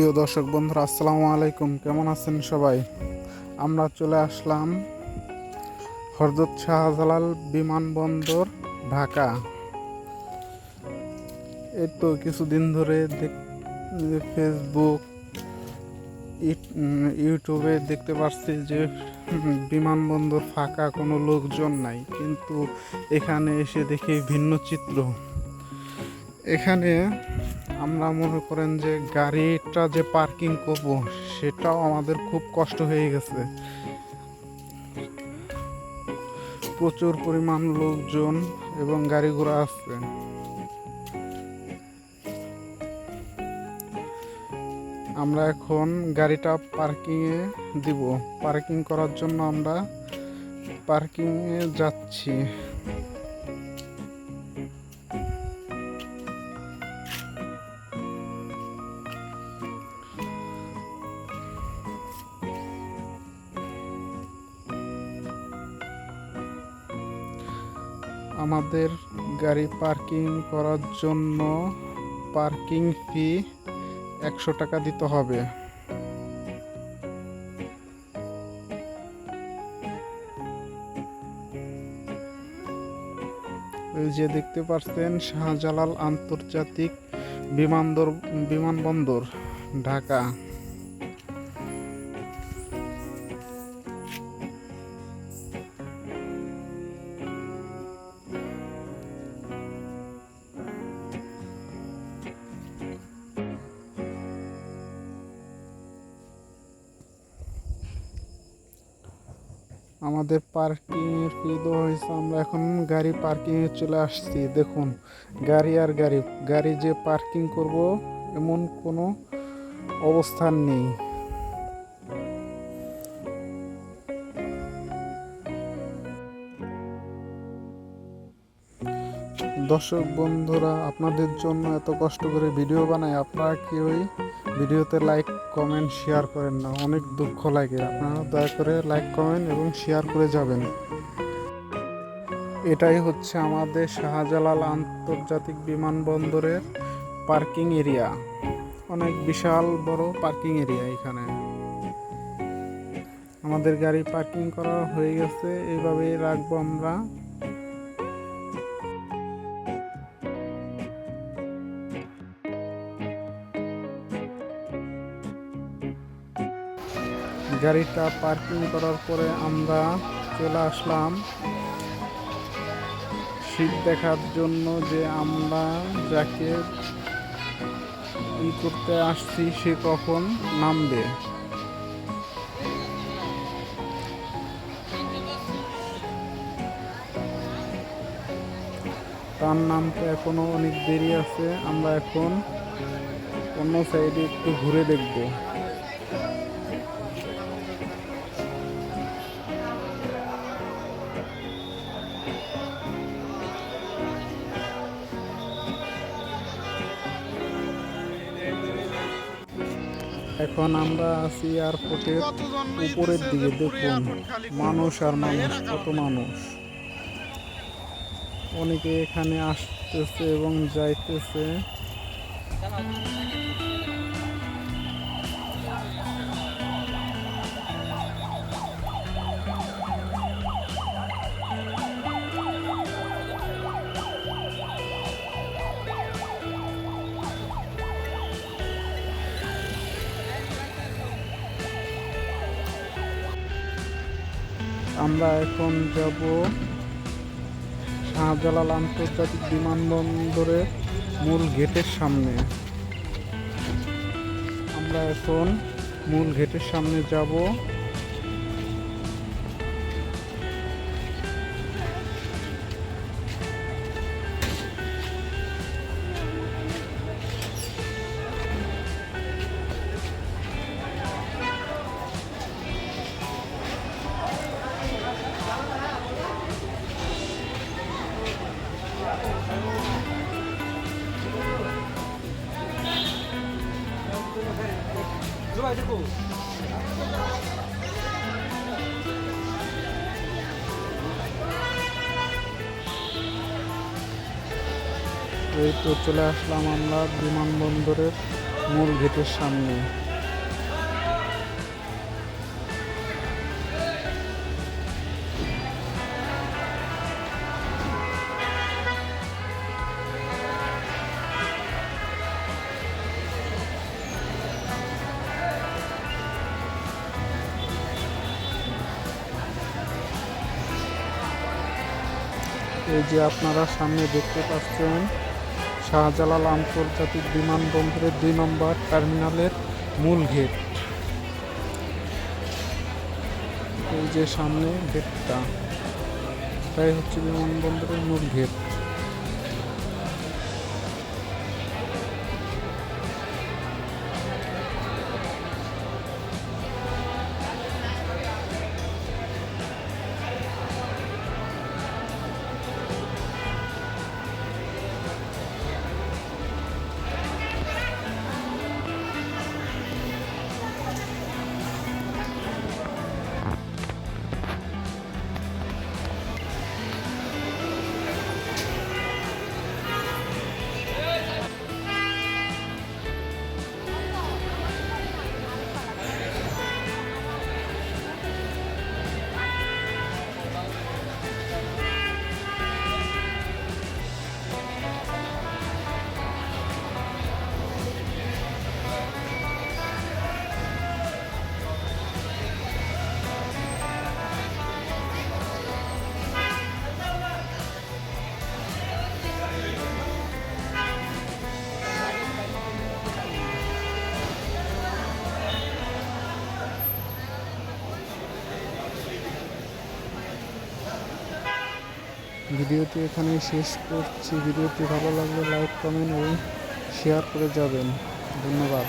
প্রিয় দর্শক বন্ধুরা, আসসালামু আলাইকুম। কেমন আছেন সবাই? আমরা চলে আসলাম হরদত শাহজালাল বিমানবন্দর, ঢাকা। এই তো কিছুদিন ধরে ফেসবুক ইউটিউবে দেখতে পাচ্ছি যে বিমানবন্দর ফাঁকা, কোনো লোকজন নাই। কিন্তু এখানে এসে দেখি ভিন্ন চিত্র। এখানে আমরা মনে করেন যে গাড়িটা যে পার্কিং করব, সেটাও আমাদের খুব কষ্ট হয়ে গেছে। প্রচুর পরিমাণ লোকজন এবং গাড়ি ঘোড়া আসছে। আমরা এখন গাড়িটা পার্কিংয়ে দিব। পার্কিং করার জন্য আমরা পার্কিংয়ে যাচ্ছি। আমাদের গাড়ি পার্কিং করার জন্য পার্কিং ফি একশো টাকা দিতে হবে। যে দেখতে পাচ্ছেন, শাহজালাল আন্তর্জাতিক বিমানবন্দর বিমানবন্দর, ঢাকা। আমাদের পার্কিং এর ফি দেওয়া হয়েছে, আমরা এখন গাড়ি পার্কিং এ চলে আসছি, দেখুন। গাড়ি আর গাড়ি গাড়ি যে পার্কিং করব, এমন কোনো অবস্থান নেই। দর্শক বন্ধুরা, আপনাদের জন্য এত কষ্ট করে ভিডিও বানাই, আপনারা কেউই ভিডিওতে লাইক, কমেন্ট, শেয়ার করেন না। অনেক দুঃখ লাগে। আপনারা দয়া করে লাইক, কমেন্ট এবং শেয়ার করে যাবেন। এটাই হচ্ছে আমাদের শাহজালাল আন্তর্জাতিক বিমানবন্দরের পার্কিং এরিয়া। অনেক বিশাল বড় পার্কিং এরিয়া এখানে। আমাদের গাড়ি পার্কিং করা হয়ে গেছে। এইভাবেই রাখব আমরা। গাড়িটা পার্কিং করার পরে আমরা চলে আসলাম। শীত দেখার জন্য যে আমরা যাকে ই করতে আসছি, সে কখন নামবে? তার নামতে এখনও অনেক দেরি আছে। আমরা এখন অন্য সাইডে একটু ঘুরে দেখব। এখন আমরা আছি এয়ারপোর্টের উপরের দিকে, দেখুন। মানুষ আর মানুষ, কত মানুষ। অনেকে এখানে আসতেছে এবং যাইতেছে। আমরা এখন যাব শাহজালাল আন্তর্জাতিক বিমানবন্দরের মূল গেটের সামনে। আমরা এখন মূল গেটের সামনে যাব। এই তো চলে আসলাম আমরা বিমানবন্দরের মূল গেটের সামনে। এই যে আপনারা সামনে দেখতে পাচ্ছেন, শাহজালাল আন্তর্জাতিক বিমানবন্দরের দুই নম্বর টার্মিনালের মূল গেট। এই যে সামনে গেটটা, এটাই হচ্ছে বিমানবন্দরের মূল গেট। ভিডিওটি এখানেই শেষ করছি। ভিডিওটি ভালো লাগলে লাইক কমেন্ট এবং শেয়ার করে যাবেন। ধন্যবাদ।